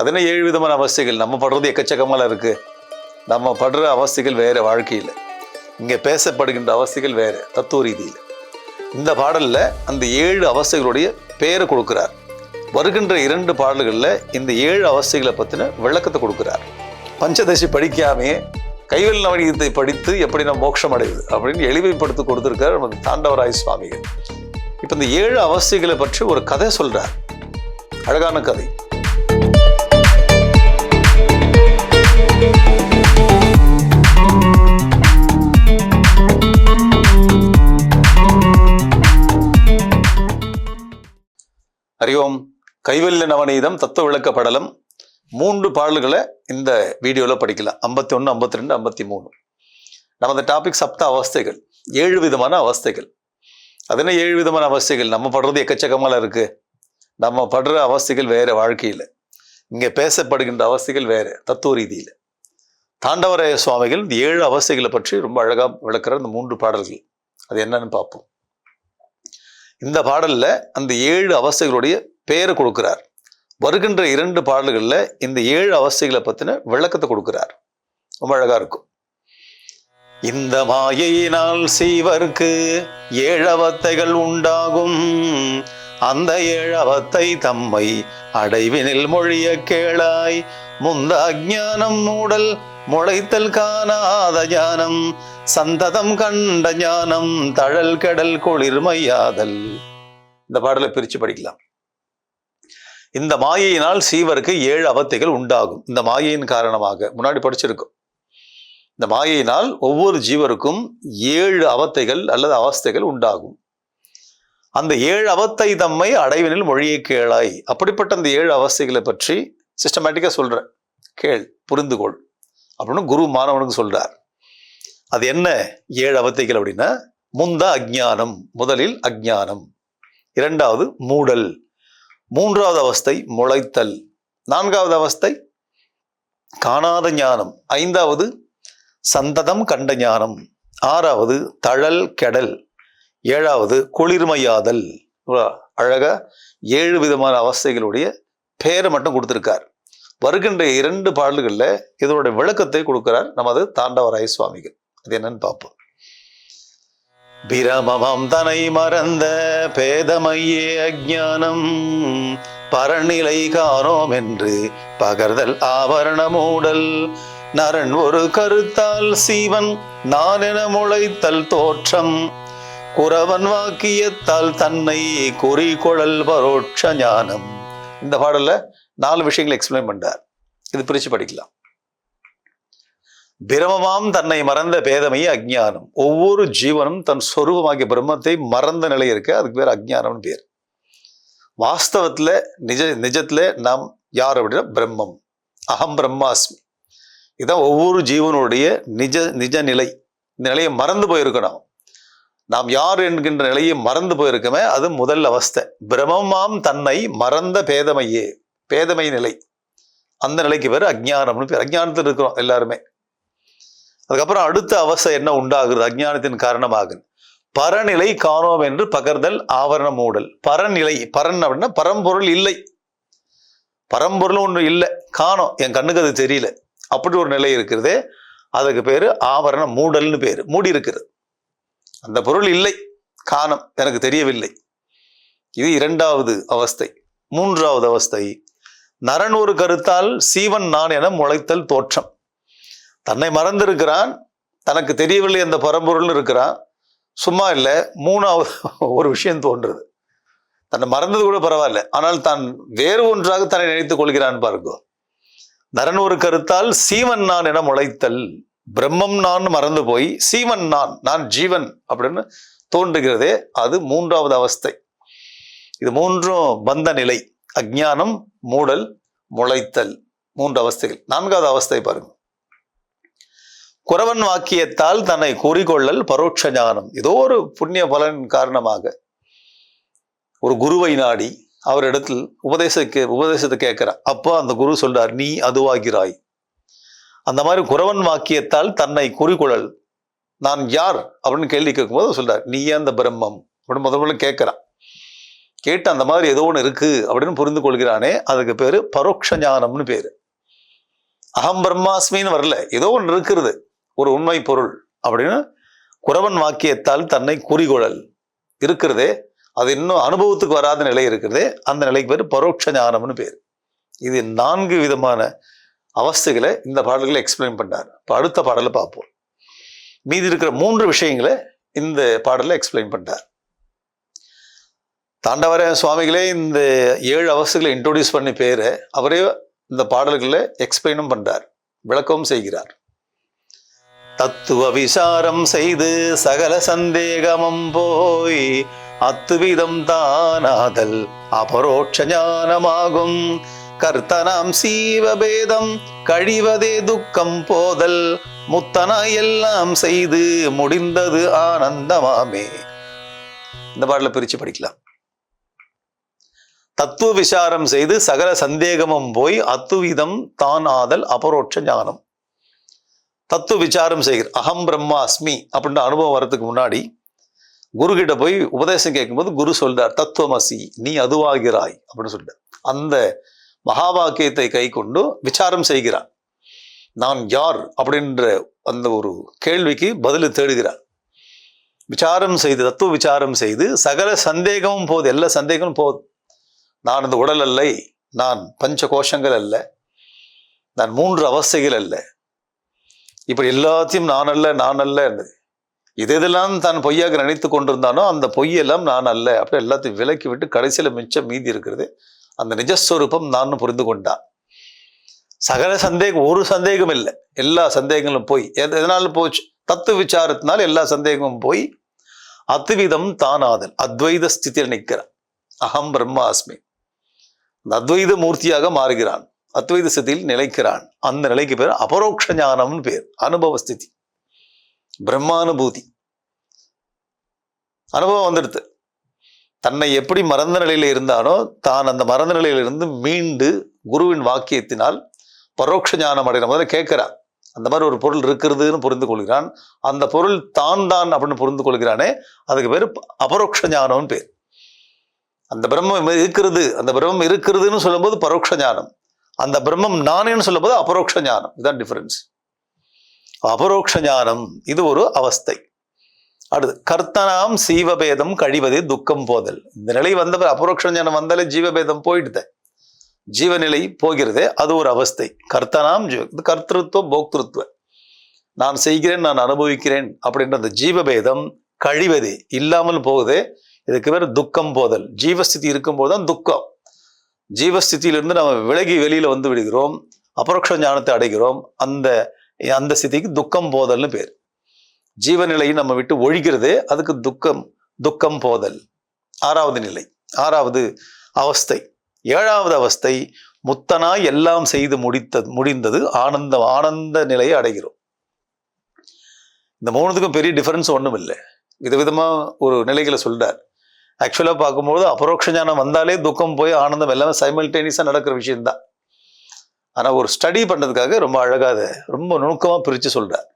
அதன ஏழு விதமான அவஸ்தைகள்? நம்ம படுறது எக்கச்சக்கமாக இருக்குது நம்ம படுற அவஸ்தைகள் வேறு வாழ்க்கையில். இங்கே பேசப்படுகின்ற அவஸ்தைகள் வேறு தத்துவ ரீதியில். இந்த பாடலில் அந்த ஏழு அவஸ்தைகளுடைய பெயரை கொடுக்குறார். வருகின்ற இரண்டு பாடல்களில் இந்த ஏழு அவஸ்தைகளை பற்றின விளக்கத்தை கொடுக்குறார். பஞ்சதசி படிக்காமே கைவல் நவநீதத்தை படித்து எப்படி நம்ம மோட்சம் அடையுது அப்படின்னு எளிமைப்படுத்தி கொடுத்துருக்கார் நமது தாண்டவராய சுவாமிகள். இப்போ இந்த ஏழு அவஸ்தைகளை பற்றி ஒரு கதை சொல்கிறார் அழகான கதை. அறிவோம் கைவல்ல நவநீதம் தத்துவ விளக்க படலம் மூன்று பாடல்களை இந்த வீடியோவில் படிக்கலாம். ஐம்பத்தி ஒன்று ஐம்பத்தி ரெண்டு ஐம்பத்தி மூணு நமது டாபிக் சப்த அவஸ்தைகள். ஏழு விதமான அவஸ்தைகள். அதனால் ஏழு விதமான அவஸ்தைகள்? நம்ம படுறது எக்கச்சக்கமால இருக்கு. நம்ம படுற அவஸ்தைகள் வேற வாழ்க்கையில். இங்கே பேசப்படுகின்ற அவஸ்தைகள் வேற தத்துவ ரீதியில். தாண்டவராய சுவாமிகள் இந்த ஏழு அவஸ்தைகளை பற்றி ரொம்ப அழகா விளக்குற இந்த மூன்று பாடல்கள். அது என்னன்னு பார்ப்போம். இந்த பாடல்ல அந்த ஏழு அவஸ்தைகளுடைய பெயரை கொடுக்கிறார். வருகின்ற இரண்டு பாடல்கள்ல இந்த ஏழு அவஸ்தைகளை பத்தின விளக்கத்தை கொடுக்கிறார். ரொம்ப அழகா இருக்கும். இந்த மாயையினால் செய்வர்க்கு ஏழவத்தைகள் உண்டாகும். அந்த ஏழவத்தை தம்மை அடைவினில் மொழிய கேளாய். முந்த அஜானம் மூடல் முளைத்தல் காணாத ஞானம் சந்ததம் கண்ட ஞானம் தழல் கடல் குளிர்மையாதல் இந்த பாடலை பிரிச்சு படிக்கலாம். இந்த மாயையினால் சீவருக்கு ஏழு அவத்தைகள் உண்டாகும். இந்த மாயையின் காரணமாக முன்னாடி படிச்சிருக்கோம். இந்த மாயையினால் ஒவ்வொரு ஜீவருக்கும் ஏழு அவத்தைகள் அல்லது அவஸ்தைகள் உண்டாகும். அந்த ஏழு அவத்தை தம்மை அடைவினில் மொழியை கேளாய். அப்படிப்பட்ட அந்த ஏழு அவஸ்தைகளை பற்றி சிஸ்டமேட்டிக்காக சொல்றேன். கேள் புரிந்து கொள் அப்படின்னு குரு மாணவனுக்கு சொல்றார். அது என்ன? ஏழு அவத்தைகள் அப்படின்னா முந்த அஜ்ஞானம் முதலில் அஜ்ஞானம். இரண்டாவது மூடல். மூன்றாவது அவஸ்தை முளைத்தல். நான்காவது அவஸ்தை காணாத ஞானம். ஐந்தாவது சந்ததம் கண்ட ஞானம். ஆறாவது தழல் கெடல். ஏழாவது குளிர்மையாதல். அழகாக அழகா ஏழு விதமான அவஸ்தைகளுடைய பேரை மட்டும் கொடுத்துருக்கார். வருகின்ற இரண்டு பாடல்கள்ல இதனுடைய விளக்கத்தை கொடுக்கிறார் நமது தாண்டவராய சுவாமிகள். அது என்னன்னு பார்ப்போம். பிரமமம் தனை மறந்த பேதமையே அஜானம் பரநிலை காணோம் என்று பகர்தல் ஆவரண மூடல் நரன் ஒரு கருத்தால் சீவன் நான் என முளைத்தல் தோற்றம். குறவன் வாக்கியத்தால் தன்னை குறிக்கொழல் பரோட்ச ஞானம். இந்த பாடல்ல நாலு விஷயங்களை எக்ஸ்பிளைன் பண்றார். இது பிரிச்சு படிக்கலாம். பிரமமாம் தன்னை மறந்த பேதமையே அஜ்ஞானம். ஒவ்வொரு ஜீவனும் தன் சொரூபமாகிய பிரம்மத்தை மறந்த நிலை இருக்கு. அதுக்கு பேர் அஜ்ஞானம்னு பேர். வாஸ்தவத்தில் நிஜ நிஜத்தில் நாம் யார் அப்படின்னா பிரம்மம். அகம் பிரம்மாஸ்மி. இதுதான் ஒவ்வொரு ஜீவனுடைய நிஜ நிஜ நிலை. இந்த நிலையை மறந்து போயிருக்கணும். நாம் யார் என்கின்ற நிலையை மறந்து போயிருக்கமே அது முதல் அவஸ்தை. பிரமமாம் தன்னை மறந்த பேதமையே. பேதமை நிலை. அந்த நிலைக்கு பேர் அஜ்ஞானம்னு பேர். அஜ்ஞானத்தில் இருக்கிறோம் எல்லாருமே. அதுக்கப்புறம் அடுத்த அவஸ்தை என்ன உண்டாகுது? அஜ்ஞானத்தின் காரணமாக பரநிலை காணோம் என்று பகர்தல் ஆவரண மூடல். பரநிலை பரன் அப்படின்னா பரம்பொருள் இல்லை. பரம்பொருள் ஒன்று இல்லை. காணோம். என் கண்ணுக்கு அது தெரியல. அப்படி ஒரு நிலை இருக்கிறதே. அதுக்கு பேர் ஆவரண மூடல்னு பேர். மூடி இருக்கிறது. அந்த பொருள் இல்லை. காணம். எனக்கு தெரியவில்லை. இது இரண்டாவது அவஸ்தை. மூன்றாவது அவஸ்தை நரன் ஒரு கருத்தால் சீவன் நான் என முளைத்தல் தோற்றம். தன்னை மறந்திருக்கிறான் தனக்கு தெரியவில்லை அந்த பரம்பொருள்னு இருக்கிறான். சும்மா இல்லை மூணாவது ஒரு விஷயம் தோன்றுறது தன்னை மறந்தது கூட பரவாயில்ல. ஆனால் தான் வேறு ஒன்றாக தன்னை நினைத்துக் கொள்கிறான் பாருங்க. நரன் ஒரு கருத்தால் சீவன் நான் என முளைத்தல் பிரம்மம் நான் மறந்து போய் சீவன் நான் நான் ஜீவன் அப்படின்னு தோன்றுகிறதே அது மூன்றாவது அவஸ்தை. இது மூன்றும் பந்த நிலை. அஜ்ஞானம் மூடல் முளைத்தல் மூன்று அவஸ்தைகள். நான்காவது அவஸ்தை பாருங்க. குறவன் வாக்கியத்தால் தன்னை கூறிக்கொள்ளல் பரோட்ச ஞானம். ஏதோ ஒரு புண்ணிய பலன் காரணமாக ஒரு குருவை நாடி அவரிடத்தில் உபதேசக்கு உபதேசத்தை கேட்கிறார். அப்போ அந்த குரு சொல்றார் நீ அதுவாகிறாய். அந்த மாதிரி குறவன் வாக்கியத்தால் தன்னை குறிக்கொள்ளல். நான் யார்? அப்படின்னு கேள்வி கேட்கும்போது சொல்றார் நீ அந்த பிரம்மம். அப்படின்னு முதல் முதல்ல கேட்கிறான் கேட்டு அந்த மாதிரி ஏதோ ஒன்று இருக்கு அப்படின்னு புரிந்து கொள்கிறானே அதுக்கு பேர் பரோட்ச ஞானம்னு பேர். அகம் பிரம்மாஸ்மின்னு வரல ஏதோ ஒன்று இருக்கிறது ஒரு உண்மை பொருள் அப்படின்னு குறவன் வாக்கியத்தால் தன்னை குறிகொழல் இருக்கிறதே அது இன்னும் அனுபவத்துக்கு வராத நிலை இருக்கிறதே அந்த நிலைக்கு பேர் பரோட்ச ஞானம்னு பேர். இது நான்கு விதமான அவஸ்தைகளை இந்த பாடல்களை எக்ஸ்பிளைன் பண்ணார் இப்போ அடுத்த பாடலை பார்ப்போம். மீதி இருக்கிற மூன்று விஷயங்களை இந்த பாடலில் எக்ஸ்பிளைன் பண்ணார் தாண்டவர சுவாமிகளே இந்த ஏழு அவஸ்தைகளை இன்ட்ரோடியூஸ் பண்ணி பேர் அவரே இந்த பாடல்களை எக்ஸ்பிளைனும் பண்றார் விளக்கவும் செய்கிறார். தத்துவ விசாரம் செய்து சகல சந்தேகமும் போய் அத்துவிதம் தானாதல் அபரோட்ச ஞானமாகும். கர்த்தனாம் சீவபேதம் கழிவதே துக்கம் போதல் முத்தனாய் எல்லாம் செய்து முடிந்தது ஆனந்தமாமே. இந்த பாடலை பிரிச்சு படிக்கலாம். தத்துவ விசாரம் செய்து சகல சந்தேகமும் போய் அத்துவிதம் தான் ஆதல் அபரோட்ச ஞானம். தத்துவ விசாரம் செய்கிற அகம் பிரம்மா அஸ்மி அப்படின்ற அனுபவம் வரதுக்கு முன்னாடி குரு கிட்ட போய் உபதேசம் கேட்கும்போது குரு சொல்றார் தத்துவமசி நீ அதுவாகிறாய் அப்படின்னு சொல்லிட்டு. அந்த மகாபாக்கியத்தை கை கொண்டு விசாரம் செய்கிறார். நான் யார்? அப்படின்ற அந்த ஒரு கேள்விக்கு பதில் தேடுகிறார். விசாரம் செய்து தத்துவ விசாரம் செய்து சகல சந்தேகமும் போகுது எல்லா சந்தேகமும் போகுது நான் இந்த உடல் அல்ல நான் பஞ்ச கோஷங்கள் அல்ல நான் மூன்று அவஸ்தைகள் அல்ல. இப்படி எல்லாத்தையும் நான் அல்ல நான் அல்ல இது இதெல்லாம் தான் பொய்யாக நினைத்து கொண்டிருந்தானோ அந்த பொய்யெல்லாம் நான் அல்ல அப்படி எல்லாத்தையும் விலக்கி விட்டு கடைசியில் மிச்சம் மீதி இருக்கிறது. அந்த நிஜஸ்வரூபம் நான் புரிந்து கொண்டான். சகல சந்தேகம் ஒரு சந்தேகம் இல்லை. எல்லா சந்தேகங்களும் போய் எது எதனால போச்சு? தத்துவ விசாரத்தினால் எல்லா சந்தேகமும் போய் அத்விதம் தானாதல் அத்வைத ஸ்திதியில் நிற்கிறான். அகம் பிரம்மாஸ்மி. இந்த அத்வைத மூர்த்தியாக மாறுகிறான். அத்வைத ஸ்திதியில் நிலைக்கிறான். அந்த நிலைக்கு பேர் அபரோக்ஷ ஞானம்னு பேர். அனுபவ ஸ்திதி. பிரம்மானுபூதி. அனுபவம் வந்துடுது. தன்னை எப்படி மறந்த நிலையில இருந்தானோ தான் அந்த மறந்த நிலையிலிருந்து மீண்டு குருவின் வாக்கியத்தினால் பரோட்ச ஞானம் அடைகிற முதல்ல கேட்கிறான். அந்த மாதிரி ஒரு பொருள் இருக்கிறதுன்னு புரிந்து கொள்கிறான். அந்த பொருள் தான் தான் அப்படின்னு புரிந்து கொள்கிறானே அதுக்கு பேர் அபரோக்ஷ ஞானம்னு பேர். அந்த பிரம்மம் இருக்கிறது அந்த பிரம்மம் இருக்கிறதுன்னு சொல்லும்போது பரோட்ச ஞானம். அந்த பிரம்மம் நானேன்னு சொல்லும்போது அபரோக்ஷ ஞானம். இதுதான் டிஃபரன்ஸ் அபரோக்ஷ ஞானம் இது ஒரு அவஸ்தை. அடுத்து கர்த்தனாம் சீவபேதம் கழிவது துக்கம் போதல். இந்த நிலை வந்தவர் அபரோக்ஷ ஞானம் வந்தாலே ஜீவபேதம் போயிடுது. ஜீவநிலை போகிறதே அது ஒரு அவஸ்தை. கர்த்தனாம் ஜீவ இது கர்த்திருவ போக்திருத்துவ நான் செய்கிறேன் நான் அனுபவிக்கிறேன் அப்படின்ற அந்த ஜீவபேதம் கழிவதே இல்லாமல் போகுதே இதுக்கு பேர் துக்கம் போதல். ஜீவஸ்திதி இருக்கும்போது தான் துக்கம். ஜீவஸ்திதியிலிருந்து நம்ம விலகி வெளியில் வந்து விடுகிறோம். அபரோக்ஷ ஞானத்தை அடைகிறோம். அந்த அந்த ஸ்திதிக்கு துக்கம் போதல்னு பேர். ஜீவநிலையை நம்ம விட்டு ஒழிகிறது அதுக்கு துக்கம் துக்கம் போதல். ஆறாவது நிலை ஆறாவது அவஸ்தை. ஏழாவது அவஸ்தை முத்தனாய் எல்லாம் செய்து முடித்தது முடிந்தது ஆனந்த ஆனந்த நிலையை அடைகிறோம். இந்த மூணுத்துக்கும் பெரிய டிஃபரன்ஸ் ஒன்றும் இல்லை விதவிதமாக ஒரு நிலைகளை சொல்கிறார் ஆக்சுவலாக பார்க்கும்போது அபரோக்ஷ ஞானம் வந்தாலே துக்கம் போய் ஆனந்தம் எல்லாமே சைமல்டேனியஸாக நடக்கிற விஷயம்தான். ஆனால் ஒரு ஸ்டடி பண்ணுறதுக்காக ரொம்ப அழகாக அதை ரொம்ப நுணுக்கமாக பிரித்து சொல்கிறார்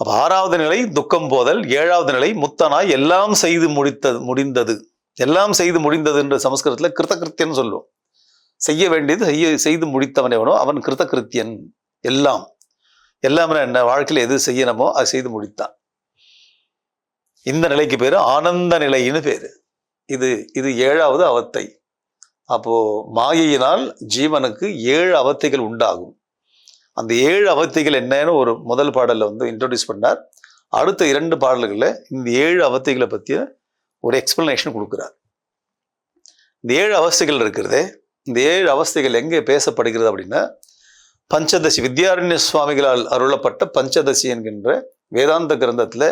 அப்போ ஆறாவது நிலை துக்கம் போதல் ஏழாவது நிலை முத்தனாய் எல்லாம் செய்து முடித்தது முடிந்தது. எல்லாம் செய்து முடிந்தது என்ற சமஸ்கிருதத்தில் கிருத்தகிருத்தியன் சொல்லுவோம். செய்ய வேண்டியது செய்ய செய்து முடித்தவன் எவனோ அவன் கிருத்தகிருத்தியன். எல்லாம். எல்லாமே என்ன வாழ்க்கையில் எது செய்யணுமோ அது செய்து முடித்தான். இந்த நிலைக்கு பேர் ஆனந்த நிலைன்னு பேர். இது இது ஏழாவது அவத்தை. அப்போது மாயையினால் ஜீவனுக்கு ஏழு அவத்தைகள் உண்டாகும். அந்த ஏழு அவத்தைகள் என்னன்னு ஒரு முதல் பாடலில் வந்து இன்ட்ரொடியூஸ் பண்ணார். அடுத்த இரண்டு பாடல்களில் இந்த ஏழு அவத்தைகளை பற்றிய ஒரு எக்ஸ்பிளனேஷன் கொடுக்குறார். இந்த ஏழு அவஸ்தைகள் இருக்கிறதே இந்த ஏழு அவஸ்தைகள் எங்கே பேசப்படுகிறது அப்படின்னா பஞ்சதசி வித்யாரண்ய சுவாமிகளால் அருளப்பட்ட பஞ்சதசி என்கின்ற வேதாந்த கிரந்தத்தில்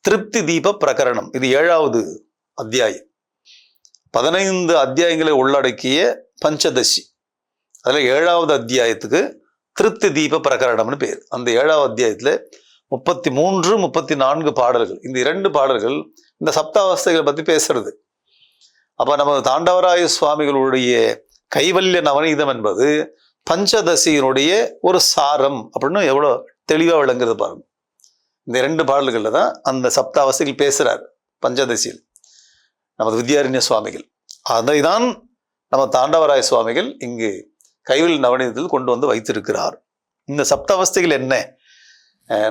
திருப்தி தீப பிரகரணம். இது ஏழாவது அத்தியாயம். பதினைந்து அத்தியாயங்களை உள்ளடக்கிய பஞ்சதசி. அதில் ஏழாவது அத்தியாயத்துக்கு திருப்தி தீப பிரகரணம்னு பேர். அந்த ஏழாவது அத்தியாயத்தில் முப்பத்தி மூன்று முப்பத்தி நான்கு பாடல்கள். இந்த இரண்டு பாடல்கள் இந்த சப்தாவஸ்தைகளை பற்றி பேசுறது. அப்போ நம்ம தாண்டவராய சுவாமிகளுடைய கைவல்ய நவநீதம் என்பது பஞ்சதசியினுடைய ஒரு சாரம் அப்படின்னு எவ்வளோ தெளிவாக விளங்குறது பாருங்க. இந்த ரெண்டு பாடல்களில் தான் அந்த சப்தாவஸ்தைகள் பேசுகிறார் பஞ்சதசியில். நமது வித்யாரண்ய சுவாமிகள். அதை தான் நம்ம தாண்டவராய சுவாமிகள் இங்கு கைவில் நவநீதத்தில் கொண்டு வந்து வைத்திருக்கிறார். இந்த சப்தாவஸ்தைகள் என்ன?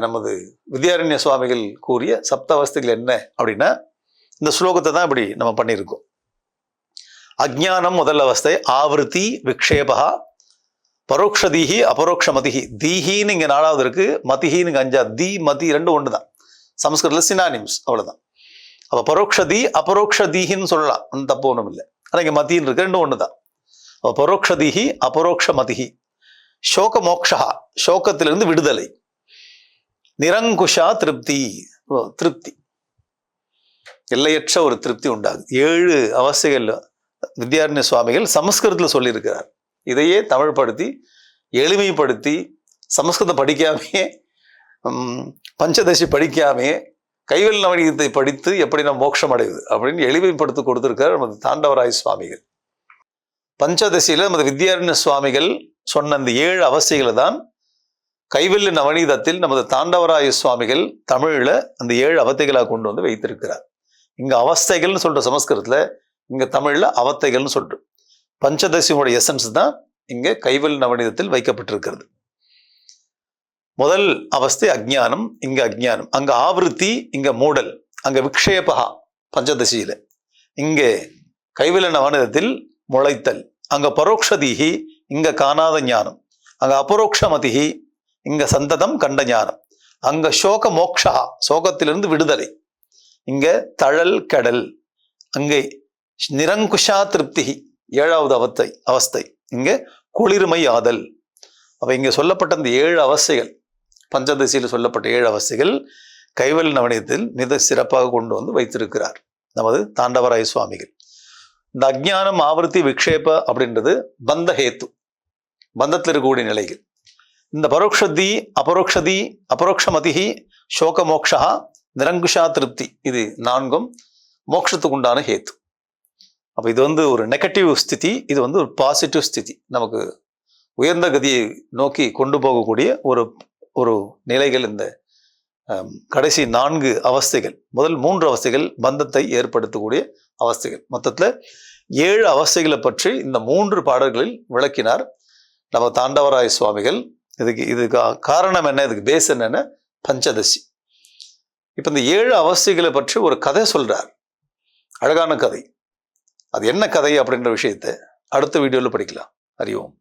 நமது வித்யாரண்ய சுவாமிகள் கூறிய சப்தாவஸ்தைகள் என்ன அப்படின்னா இந்த ஸ்லோகத்தை தான் இப்படி நம்ம பண்ணியிருக்கோம். அஜ்ஞானம் முதல் அவஸ்தை ஆவருத்தி பரோட்ச தீஹி அபரோக்ஷ அபரோக்ஷமதிஹி. தீஹின்னு இங்கே நாலாவது இருக்கு மதிஹின்னு அஞ்சா தி மதி ரெண்டும் ஒன்று தான் சமஸ்கிருதத்தில் சினானிம்ஸ் அவ்வளவுதான். அப்போ அபரோக்ஷ தீஹின்னு சொல்லலாம். ஒன்றும் தப்பு ஒன்றும் இல்லை. ஆனால் இங்கே மதின்னு இருக்கு ரெண்டும் ஒன்று தான் அப்போ பரோக்ஷதீஹி அபரோக்ஷ மதிஹி சோக மோக்ஷா சோகத்திலிருந்து விடுதலை. நிரங்குஷா திருப்தி. திருப்தி. எல்லையற்ற ஒரு திருப்தி உண்டாகுது. ஏழு அவசைகள் வித்யாரண்ய சுவாமிகள் சமஸ்கிருதத்தில் சொல்லியிருக்கிறார். இதையே தமிழ்படுத்தி எளிமைப்படுத்தி சமஸ்கிருதம் படிக்காமையே பஞ்சதசி படிக்காமையே கைவல் நவநீதத்தை படித்து எப்படி நம்ம மோட்சம் அடையுது அப்படின்னு எளிமைப்படுத்தி கொடுத்துருக்கார் நமது தாண்டவராய சுவாமிகள். பஞ்சதசியில் நமது வித்யாரண்ய சுவாமிகள் சொன்ன அந்த ஏழு அவஸ்தைகளை தான் கைவல்ய நவநீதத்தில் நமது தாண்டவராய சுவாமிகள் தமிழில் அந்த ஏழு அவத்தைகளாக கொண்டு வந்து வைத்திருக்கிறார். இங்கே அவஸ்தைகள்னு சொல்கிற சமஸ்கிருதத்தில் இங்கே தமிழில் அவத்தைகள்னு சொல்கிறோம் பஞ்சதசியோட எசன்ஸ் தான் இங்கே கைவல் நவநீதத்தில் வைக்கப்பட்டிருக்கிறது. முதல் அவஸ்தை அஜ்ஞானம் இங்க அஜ்ஞானம். அங்க ஆவருத்தி இங்க மூடல். அங்க விக்ஷேபகா பஞ்சதசியில. இங்கே கைவில நவநீதத்தில் முளைத்தல். அங்க பரோக்ஷதீஹி இங்க காணாத ஞானம். அங்க அபரோக்ஷமதிகி இங்க சந்ததம் கண்ட ஞானம். அங்க சோக மோக்ஷா சோகத்திலிருந்து விடுதலை. இங்க தழல் கடல். அங்கே நிரங்குஷா திருப்தி ஏழாவது அவத்தை அவஸ்தை. இங்கே குளிர்மை ஆதல். அவ இங்கே சொல்லப்பட்ட அந்த ஏழு அவஸ்தைகள். பஞ்சதசியில் சொல்லப்பட்ட ஏழு அவஸ்தைகள் கைவல் நவனியத்தில் மிக சிறப்பாக கொண்டு வந்து வைத்திருக்கிறார். நமது தாண்டவராய சுவாமிகள். இந்த அஜ்ஞானம் ஆவர்த்தி விக்ஷேப அப்படின்றது பந்த ஹேத்து. பந்தத்தில் இருக்கக்கூடிய நிலைகள். இந்த பரோக்ஷதி அபரோக்ஷதி அபரோக்ஷமதிகி சோக மோக்ஷா நிரங்குஷா திருப்தி. இது நான்கும் மோட்சத்துக்குண்டான ஹேத்து. அப்போ இது வந்து ஒரு நெகட்டிவ் ஸ்திதி இது வந்து ஒரு பாசிட்டிவ் ஸ்திதி. நமக்கு உயர்ந்த கதியை நோக்கி கொண்டு போகக்கூடிய ஒரு ஒரு நிலைகள் இந்த கடைசி நான்கு அவஸ்தைகள். முதல் மூன்று அவஸ்தைகள் பந்தத்தை ஏற்படுத்தக்கூடிய அவஸ்தைகள். மொத்தத்தில் ஏழு அவஸ்தைகளை பற்றி இந்த மூன்று பாடல்களில் விளக்கினார் நம்ம தாண்டவராய சுவாமிகள். இதுக்கு இதுக்கு காரணம் என்ன? இதுக்கு பேஸ் என்னென்ன பஞ்சதசி. இப்போ இந்த ஏழு அவஸ்தைகளை பற்றி ஒரு கதை சொல்கிறார் அழகான கதை. அது என்ன கதை அப்படின்ற விஷயத்தை அடுத்த வீடியோவில் படிக்கலாம். அறிவோம்